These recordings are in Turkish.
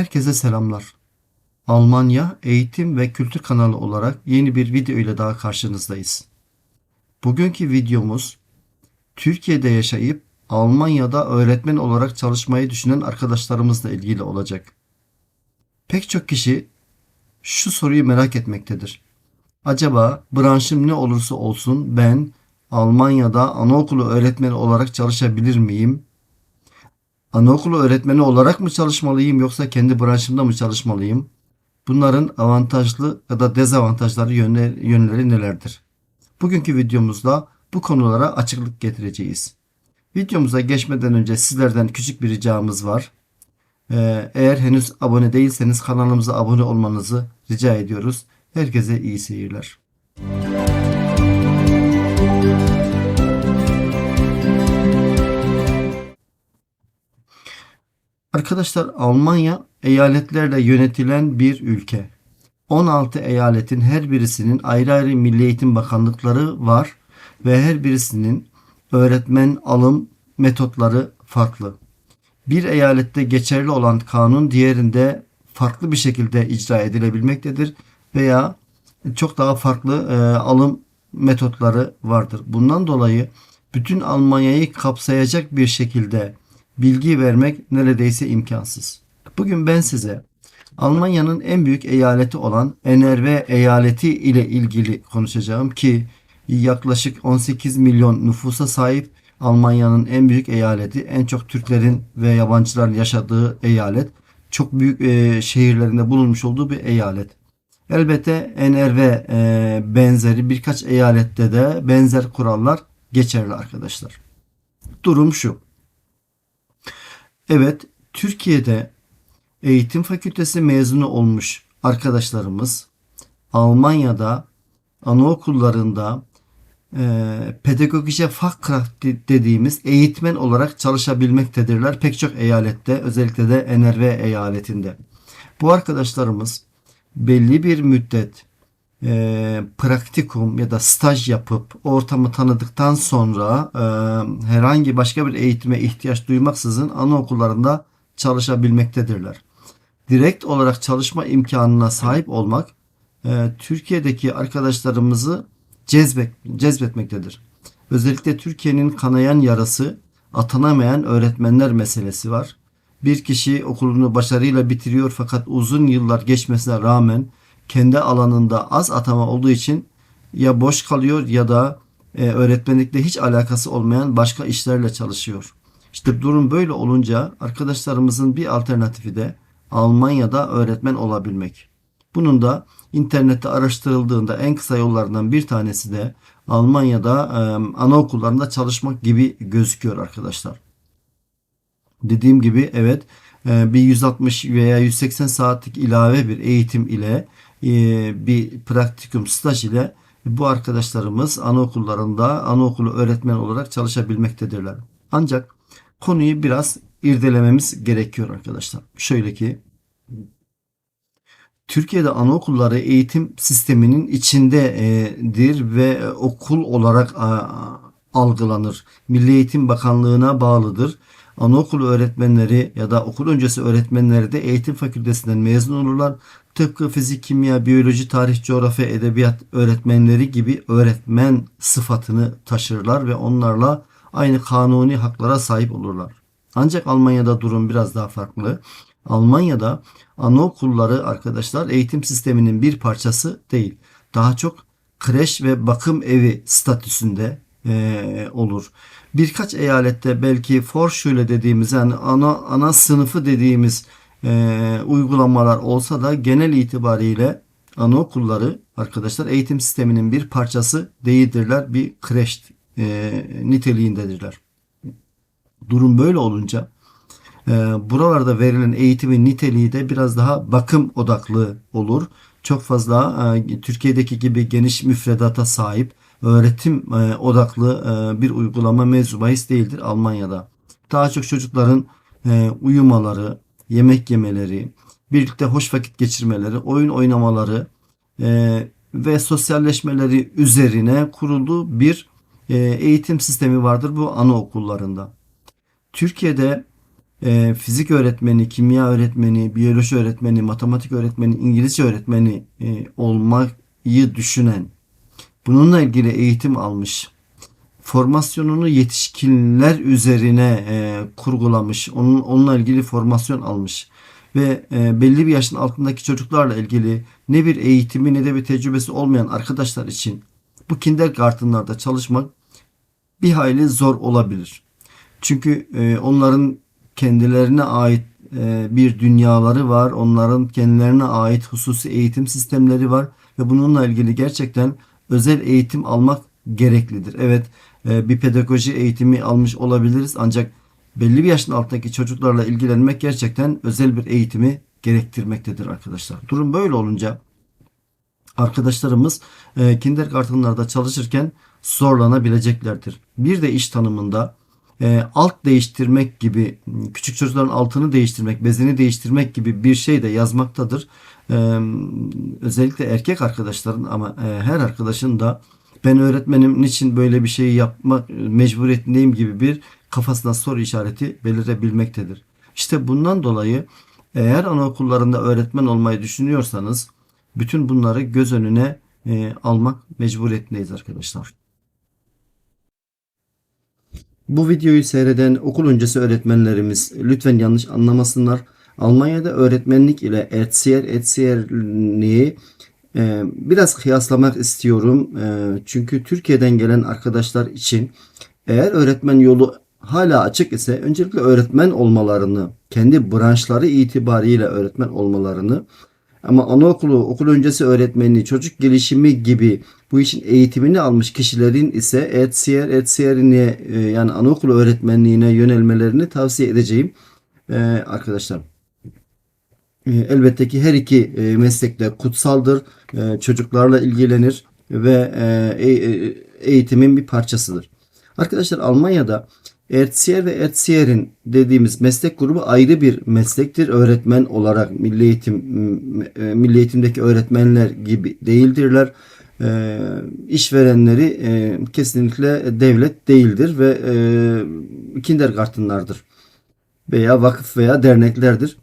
Herkese selamlar. Almanya Eğitim ve Kültür kanalı olarak yeni bir video ile daha karşınızdayız. Bugünkü videomuz Türkiye'de yaşayıp Almanya'da öğretmen olarak çalışmayı düşünen arkadaşlarımızla ilgili olacak. Pek çok kişi şu soruyu merak etmektedir. Acaba branşım ne olursa olsun ben Almanya'da anaokulu öğretmeni olarak çalışabilir miyim? Anaokulu öğretmeni olarak mı çalışmalıyım yoksa kendi branşımda mı çalışmalıyım? Bunların avantajlı ya da dezavantajları yönleri, nelerdir? Bugünkü videomuzda bu konulara açıklık getireceğiz. Videomuza geçmeden önce sizlerden küçük bir ricamız var. Ee, eğer henüz abone değilseniz kanalımıza abone olmanızı rica ediyoruz. Herkese iyi seyirler. Arkadaşlar Almanya eyaletlerle yönetilen bir ülke. 16 eyaletin her birisinin ayrı ayrı Milli Eğitim Bakanlıkları var ve her birisinin öğretmen alım metotları farklı. Bir eyalette geçerli olan kanun diğerinde farklı bir şekilde icra edilebilmektedir veya çok daha farklı e, alım metotları vardır. Bundan dolayı bütün Almanya'yı kapsayacak bir şekilde bilgi vermek neredeyse imkansız. Bugün ben size Almanya'nın en büyük eyaleti olan NRV eyaleti ile ilgili konuşacağım ki yaklaşık 18 milyon nüfusa sahip Almanya'nın en büyük eyaleti, en çok Türklerin ve yabancıların yaşadığı eyalet, çok büyük e, şehirlerinde bulunmuş olduğu bir eyalet. Elbette NRV e, benzeri birkaç eyalette de benzer kurallar geçerli arkadaşlar. Durum şu. Evet, Türkiye'de eğitim fakültesi mezunu olmuş arkadaşlarımız Almanya'da anaokullarında e, pedagogice Fachkraft dediğimiz eğitmen olarak çalışabilmektedirler. Pek çok eyalette özellikle de NRV eyaletinde. Bu arkadaşlarımız belli bir müddet e, praktikum ya da staj yapıp ortamı tanıdıktan sonra e, herhangi başka bir eğitime ihtiyaç duymaksızın anaokullarında çalışabilmektedirler. Direkt olarak çalışma imkanına sahip olmak e, Türkiye'deki arkadaşlarımızı cezbet, cezbetmektedir. Özellikle Türkiye'nin kanayan yarası atanamayan öğretmenler meselesi var. Bir kişi okulunu başarıyla bitiriyor fakat uzun yıllar geçmesine rağmen kendi alanında az atama olduğu için ya boş kalıyor ya da e, öğretmenlikle hiç alakası olmayan başka işlerle çalışıyor. İşte durum böyle olunca arkadaşlarımızın bir alternatifi de Almanya'da öğretmen olabilmek. Bunun da internette araştırıldığında en kısa yollardan bir tanesi de Almanya'da e, anaokullarında çalışmak gibi gözüküyor arkadaşlar. Dediğim gibi evet e, bir 160 veya 180 saatlik ilave bir eğitim ile bir praktikum staj ile bu arkadaşlarımız anaokullarında anaokulu öğretmen olarak çalışabilmektedirler. Ancak konuyu biraz irdelememiz gerekiyor arkadaşlar. Şöyle ki Türkiye'de anaokulları eğitim sisteminin içindedir ve okul olarak algılanır. Milli Eğitim Bakanlığı'na bağlıdır. Anaokulu öğretmenleri ya da okul öncesi öğretmenleri de eğitim fakültesinden mezun olurlar. Tıpkı fizik, kimya, biyoloji, tarih, coğrafya, edebiyat öğretmenleri gibi öğretmen sıfatını taşırlar ve onlarla aynı kanuni haklara sahip olurlar. Ancak Almanya'da durum biraz daha farklı. Almanya'da anaokulları arkadaşlar eğitim sisteminin bir parçası değil. Daha çok kreş ve bakım evi statüsünde e, olur. Birkaç eyalette belki Vorschule dediğimiz yani ana ana sınıfı dediğimiz e, uygulamalar olsa da genel itibariyle anaokulları arkadaşlar eğitim sisteminin bir parçası değildirler. Bir kreş e, niteliğindedirler. Durum böyle olunca e, buralarda verilen eğitimin niteliği de biraz daha bakım odaklı olur. Çok fazla e, Türkiye'deki gibi geniş müfredata sahip öğretim e, odaklı e, bir uygulama mevzu değildir Almanya'da. Daha çok çocukların e, uyumaları, yemek yemeleri, birlikte hoş vakit geçirmeleri, oyun oynamaları ve sosyalleşmeleri üzerine kurulu bir eğitim sistemi vardır bu anaokullarında. Türkiye'de fizik öğretmeni, kimya öğretmeni, biyoloji öğretmeni, matematik öğretmeni, İngilizce öğretmeni e, olmayı düşünen, bununla ilgili eğitim almış, formasyonunu yetişkinler üzerine e, kurgulamış, onun onunla ilgili formasyon almış ve e, belli bir yaşın altındaki çocuklarla ilgili ne bir eğitimi ne de bir tecrübesi olmayan arkadaşlar için bu kindergartenlarda çalışmak bir hayli zor olabilir. Çünkü e, onların kendilerine ait e, bir dünyaları var. Onların kendilerine ait hususi eğitim sistemleri var ve bununla ilgili gerçekten özel eğitim almak gereklidir. Evet, e, bir pedagoji eğitimi almış olabiliriz ancak belli bir yaşın altındaki çocuklarla ilgilenmek gerçekten özel bir eğitimi gerektirmektedir arkadaşlar. Durum böyle olunca arkadaşlarımız e, kindergartenlarda çalışırken zorlanabileceklerdir. Bir de iş tanımında e, alt değiştirmek gibi küçük çocukların altını değiştirmek, bezini değiştirmek gibi bir şey de yazmaktadır. Özellikle erkek arkadaşların ama e, her arkadaşın da ben öğretmenim niçin böyle bir şeyi yapmak mecburiyetindeyim gibi bir kafasında soru işareti belirebilmektedir. İşte bundan dolayı eğer anaokullarında öğretmen olmayı düşünüyorsanız bütün bunları göz önüne e, almak mecburiyetindeyiz arkadaşlar. Bu videoyu seyreden okul öncesi öğretmenlerimiz lütfen yanlış anlamasınlar. Almanya'da öğretmenlik ile Erzieher, Erzieherliği e, biraz kıyaslamak istiyorum. E, çünkü Türkiye'den gelen arkadaşlar için eğer öğretmen yolu hala açık ise öncelikle öğretmen olmalarını, kendi branşları itibariyle öğretmen olmalarını ama anaokulu, okul öncesi öğretmenliği, çocuk gelişimi gibi bu işin eğitimini almış kişilerin ise Etsiyer, Etsiyer'ine e, yani anaokulu öğretmenliğine yönelmelerini tavsiye edeceğim ee, arkadaşlar. E, elbette ki her iki e, meslek de kutsaldır. E, çocuklarla ilgilenir ve eğitimin bir parçasıdır. Arkadaşlar Almanya'da Erzieher ve Erzieher'in dediğimiz meslek grubu ayrı bir meslektir. Öğretmen olarak milli eğitim milli eğitimdeki öğretmenler gibi değildirler. E, işverenleri kesinlikle devlet değildir ve kindergartenlardır veya vakıf veya derneklerdir.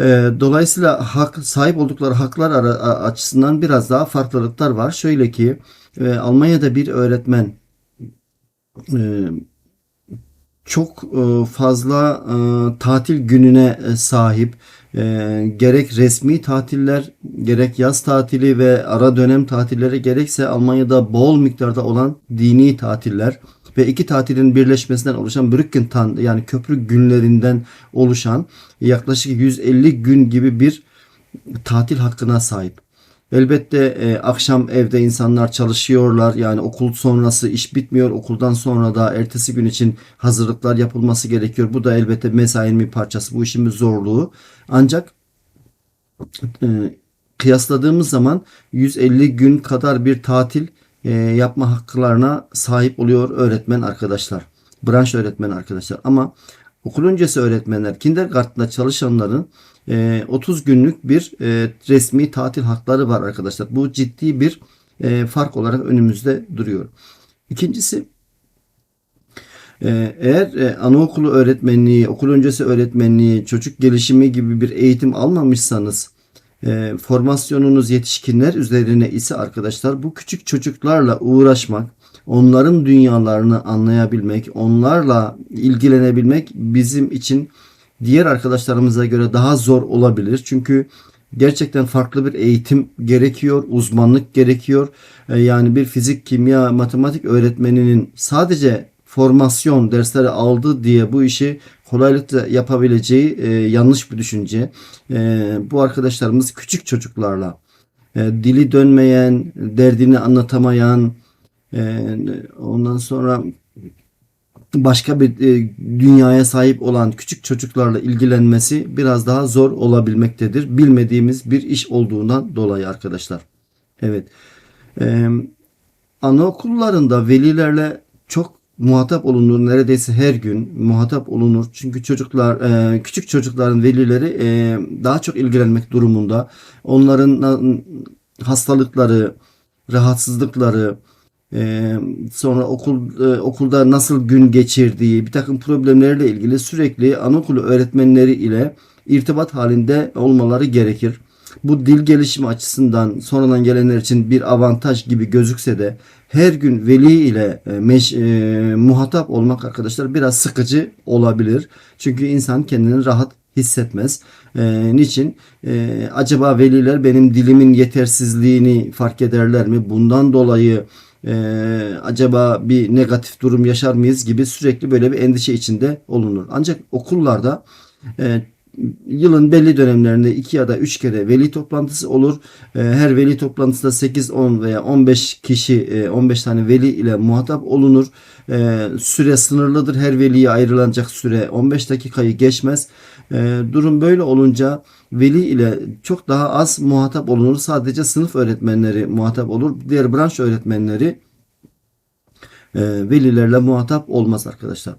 E, dolayısıyla hak sahip oldukları haklar açısından biraz daha farklılıklar var. Şöyle ki e, Almanya'da bir öğretmen e, çok e, fazla tatil gününe sahip. Gerek resmi tatiller, gerek yaz tatili ve ara dönem tatilleri gerekse Almanya'da bol miktarda olan dini tatiller ve iki tatilin birleşmesinden oluşan Brückentan yani köprü günlerinden oluşan yaklaşık 150 gün gibi bir tatil hakkına sahip. Elbette e, akşam evde insanlar çalışıyorlar. Yani okul sonrası iş bitmiyor. Okuldan sonra da ertesi gün için hazırlıklar yapılması gerekiyor. Bu da elbette mesainin bir parçası. Bu işin bir zorluğu. Ancak e, kıyasladığımız zaman 150 gün kadar bir tatil e, yapma haklarına sahip oluyor öğretmen arkadaşlar. Branş öğretmen arkadaşlar. Ama okul öncesi öğretmenler, kindergarten'da çalışanların 30 e, günlük bir e, resmi tatil hakları var arkadaşlar. Bu ciddi bir fark olarak önümüzde duruyor. İkincisi eğer anaokulu öğretmenliği, okul öncesi öğretmenliği, çocuk gelişimi gibi bir eğitim almamışsanız formasyonunuz yetişkinler üzerine ise arkadaşlar bu küçük çocuklarla uğraşmak, onların dünyalarını anlayabilmek, onlarla ilgilenebilmek bizim için diğer arkadaşlarımıza göre daha zor olabilir. Çünkü gerçekten farklı bir eğitim gerekiyor, uzmanlık gerekiyor. E, yani bir fizik, kimya, matematik öğretmeninin sadece formasyon dersleri aldı diye bu işi kolaylıkla yapabileceği e, yanlış bir düşünce. E, bu arkadaşlarımız küçük çocuklarla e, dili dönmeyen, derdini anlatamayan, e, ondan sonra başka bir e, dünyaya sahip olan küçük çocuklarla ilgilenmesi biraz daha zor olabilmektedir. Bilmediğimiz bir iş olduğundan dolayı arkadaşlar. Evet. Ee, anaokullarında velilerle çok muhatap olunur. Neredeyse her gün muhatap olunur. Çünkü çocuklar, e, küçük çocukların velileri e, daha çok ilgilenmek durumunda. Onların hastalıkları, rahatsızlıkları, e, sonra okul e, okulda nasıl gün geçirdiği, bir takım problemlerle ilgili sürekli anaokulu öğretmenleri ile irtibat halinde olmaları gerekir. Bu dil gelişimi açısından sonradan gelenler için bir avantaj gibi gözükse de her gün veli ile e, meş, e, muhatap olmak arkadaşlar biraz sıkıcı olabilir. Çünkü insan kendini rahat hissetmez. E, niçin? E, acaba veliler benim dilimin yetersizliğini fark ederler mi? Bundan dolayı e, acaba bir negatif durum yaşar mıyız gibi sürekli böyle bir endişe içinde olunur. Ancak okullarda e, yılın belli dönemlerinde iki ya da üç kere veli toplantısı olur. E, her veli toplantısında 8, 10 veya 15 kişi, e, 15 tane veli ile muhatap olunur. E, süre sınırlıdır. Her veliye ayrılacak süre 15 dakikayı geçmez. E, durum böyle olunca veli ile çok daha az muhatap olunur. Sadece sınıf öğretmenleri muhatap olur. Diğer branş öğretmenleri e, velilerle muhatap olmaz arkadaşlar.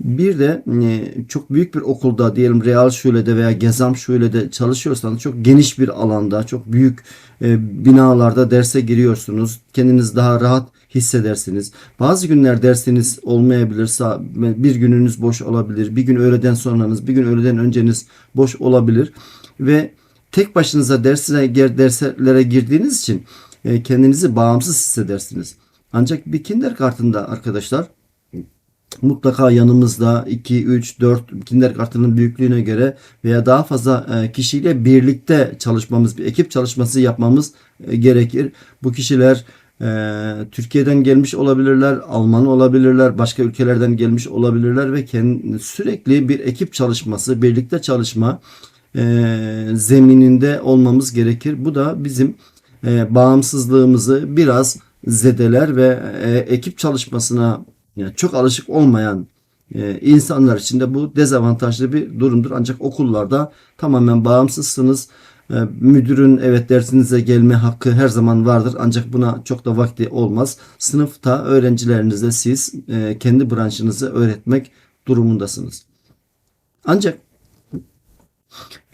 Bir de e, çok büyük bir okulda diyelim Real Şule'de veya Gezam Şule'de çalışıyorsanız çok geniş bir alanda, çok büyük e, binalarda derse giriyorsunuz. Kendiniz daha rahat hissedersiniz. Bazı günler dersiniz olmayabilirse bir gününüz boş olabilir. Bir gün öğleden sonranız, bir gün öğleden önceniz boş olabilir. Ve tek başınıza derslere, derslere girdiğiniz için e, kendinizi bağımsız hissedersiniz. Ancak bir kindergarten'da arkadaşlar mutlaka yanımızda 2, 3, 4 kindergarten'ın büyüklüğüne göre veya daha fazla e, kişiyle birlikte çalışmamız, bir ekip çalışması yapmamız e, gerekir. Bu kişiler e, Türkiye'den gelmiş olabilirler, Alman olabilirler, başka ülkelerden gelmiş olabilirler ve kendi, sürekli bir ekip çalışması, birlikte çalışma zemininde olmamız gerekir. Bu da bizim bağımsızlığımızı biraz zedeler ve ekip çalışmasına yani çok alışık olmayan e, insanlar için de bu dezavantajlı bir durumdur. Ancak okullarda tamamen bağımsızsınız. E, müdürün evet dersinize gelme hakkı her zaman vardır. Ancak buna çok da vakti olmaz. Sınıfta öğrencilerinize siz e, kendi branşınızı öğretmek durumundasınız. Ancak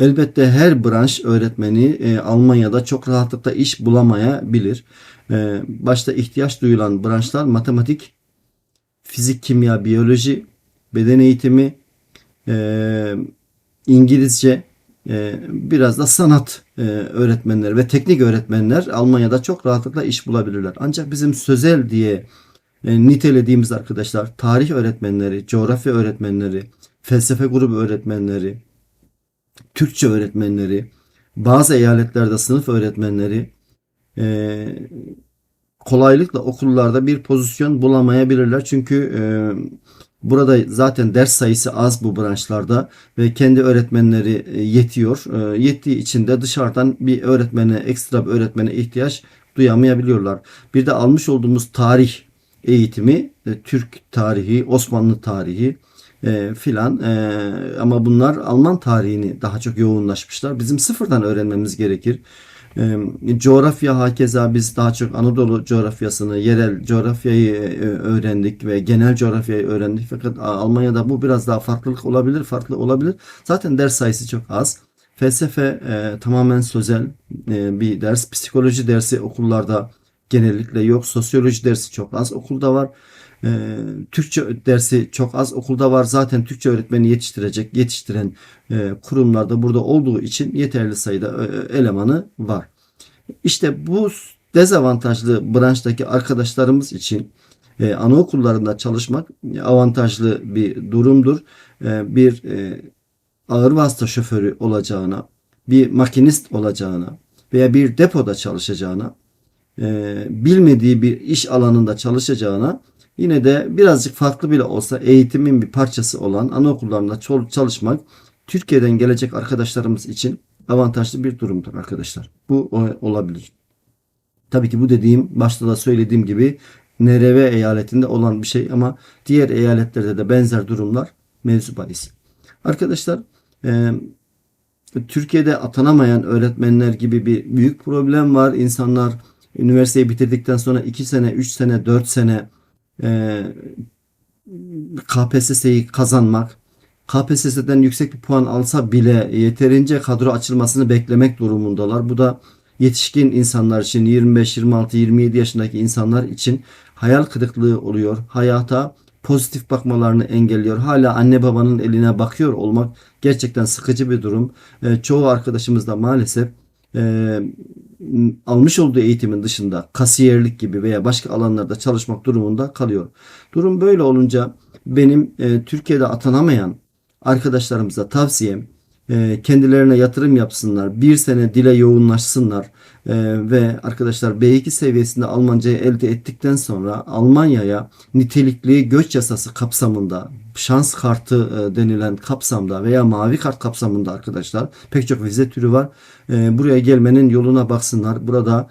Elbette her branş öğretmeni e, Almanya'da çok rahatlıkla iş bulamayabilir. E, başta ihtiyaç duyulan branşlar matematik, fizik, kimya, biyoloji, beden eğitimi, e, İngilizce, e, biraz da sanat e, öğretmenleri ve teknik öğretmenler Almanya'da çok rahatlıkla iş bulabilirler. Ancak bizim sözel diye e, nitelediğimiz arkadaşlar tarih öğretmenleri, coğrafya öğretmenleri, felsefe grubu öğretmenleri, Türkçe öğretmenleri, bazı eyaletlerde sınıf öğretmenleri, e, kolaylıkla okullarda bir pozisyon bulamayabilirler. Çünkü e, burada zaten ders sayısı az bu branşlarda ve kendi öğretmenleri e, yetiyor. E, yettiği için de dışarıdan bir öğretmene, ekstra bir öğretmene ihtiyaç duyamayabiliyorlar. Bir de almış olduğumuz tarih eğitimi, e, Türk tarihi, Osmanlı tarihi, e, filan e, ama bunlar Alman tarihini daha çok yoğunlaşmışlar. Bizim sıfırdan öğrenmemiz gerekir. E, coğrafya hakeza biz daha çok Anadolu coğrafyasını, yerel coğrafyayı e, öğrendik ve genel coğrafyayı öğrendik. Fakat Almanya'da bu biraz daha farklılık olabilir, farklı olabilir. Zaten ders sayısı çok az. Felsefe e, tamamen sözel e, bir ders. Psikoloji dersi okullarda genellikle yok. Sosyoloji dersi çok az okulda var. E, Türkçe dersi çok az okulda var. Zaten Türkçe öğretmeni yetiştirecek, yetiştiren e, kurumlarda burada olduğu için yeterli sayıda e, elemanı var. İşte bu dezavantajlı branştaki arkadaşlarımız için e, anaokullarında çalışmak avantajlı bir durumdur. E, bir e, ağır vasıta şoförü olacağına, bir makinist olacağına veya bir depoda çalışacağına, e, bilmediği bir iş alanında çalışacağına Yine de birazcık farklı bile olsa eğitimin bir parçası olan anaokullarında çalışmak Türkiye'den gelecek arkadaşlarımız için avantajlı bir durumdur arkadaşlar. Bu olabilir. Tabii ki bu dediğim başta da söylediğim gibi NRV eyaletinde olan bir şey ama diğer eyaletlerde de benzer durumlar mevzu bahis. Arkadaşlar e, Türkiye'de atanamayan öğretmenler gibi bir büyük problem var. İnsanlar üniversiteyi bitirdikten sonra 2 sene, 3 sene, 4 sene e, KPSS'yi kazanmak, KPSS'den yüksek bir puan alsa bile yeterince kadro açılmasını beklemek durumundalar. Bu da yetişkin insanlar için 25, 26, 27 yaşındaki insanlar için hayal kırıklığı oluyor. Hayata pozitif bakmalarını engelliyor. Hala anne babanın eline bakıyor olmak gerçekten sıkıcı bir durum. E, çoğu arkadaşımız da maalesef e, almış olduğu eğitimin dışında kasiyerlik gibi veya başka alanlarda çalışmak durumunda kalıyor. Durum böyle olunca benim e, Türkiye'de atanamayan arkadaşlarımıza tavsiyem kendilerine yatırım yapsınlar. Bir sene dile yoğunlaşsınlar. E, ve arkadaşlar B2 seviyesinde Almancayı elde ettikten sonra Almanya'ya nitelikli göç yasası kapsamında şans kartı e, denilen kapsamda veya mavi kart kapsamında arkadaşlar pek çok vize türü var. E, buraya gelmenin yoluna baksınlar. Burada e,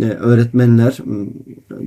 öğretmenler m,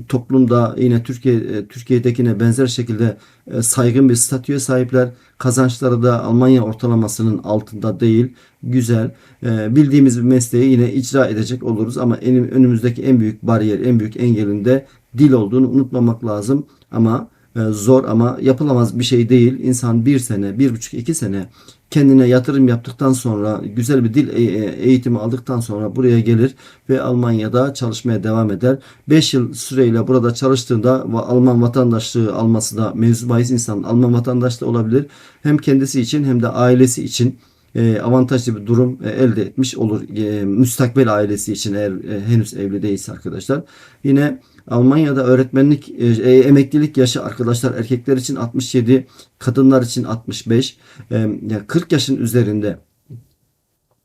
toplumda yine Türkiye e, Türkiye'dekine benzer şekilde e, saygın bir statüye sahipler. Kazançları da Almanya ortalamasının altında değil. Güzel. E, Bildiğimiz bir mesleği yine icra edecek oluruz ama önümüzdeki en büyük bariyer, en büyük engelin de dil olduğunu unutmamak lazım. Ama e, zor ama yapılamaz bir şey değil. İnsan bir sene, bir buçuk, iki sene kendine yatırım yaptıktan sonra güzel bir dil e- e- eğitimi aldıktan sonra buraya gelir ve Almanya'da çalışmaya devam eder. 5 yıl süreyle burada çalıştığında Alman vatandaşlığı alması da mevzu bahis insan Alman vatandaşlığı olabilir. Hem kendisi için hem de ailesi için e, avantajlı bir durum elde etmiş olur. Müstakbel ailesi için eğer henüz evli değilse arkadaşlar. Yine Almanya'da öğretmenlik e, e, emeklilik yaşı arkadaşlar erkekler için 67, kadınlar için 65. E, ya 40 yaşın üzerinde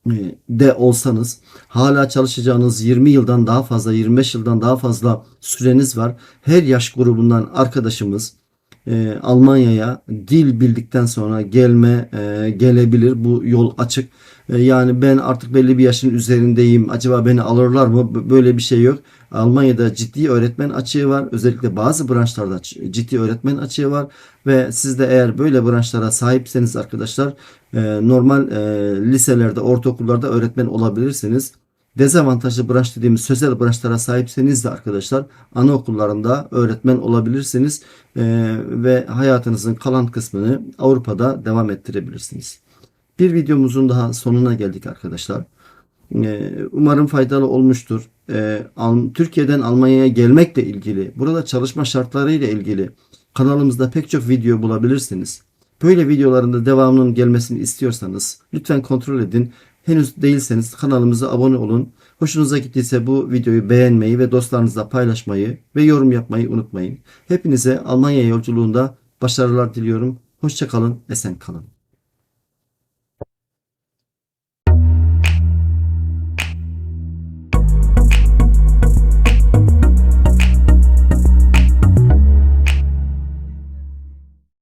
e, de olsanız hala çalışacağınız 20 yıldan daha fazla 25 yıldan daha fazla süreniz var. Her yaş grubundan arkadaşımız e, Almanya'ya dil bildikten sonra gelme e, gelebilir. Bu yol açık. E, yani ben artık belli bir yaşın üzerindeyim. Acaba beni alırlar mı? Böyle bir şey yok. Almanya'da ciddi öğretmen açığı var. Özellikle bazı branşlarda ciddi öğretmen açığı var. Ve siz de eğer böyle branşlara sahipseniz arkadaşlar e, normal e, liselerde, ortaokullarda öğretmen olabilirsiniz. Dezavantajlı branş dediğimiz sözel branşlara sahipseniz de arkadaşlar anaokullarında öğretmen olabilirsiniz ve hayatınızın kalan kısmını Avrupa'da devam ettirebilirsiniz. Bir videomuzun daha sonuna geldik arkadaşlar. Ee, umarım faydalı olmuştur. Ee, Türkiye'den Almanya'ya gelmekle ilgili, burada çalışma şartları ile ilgili kanalımızda pek çok video bulabilirsiniz. Böyle videoların da devamının gelmesini istiyorsanız lütfen kontrol edin. Henüz değilseniz kanalımıza abone olun. Hoşunuza gittiyse bu videoyu beğenmeyi ve dostlarınızla paylaşmayı ve yorum yapmayı unutmayın. Hepinize Almanya yolculuğunda başarılar diliyorum. Hoşçakalın, esen kalın.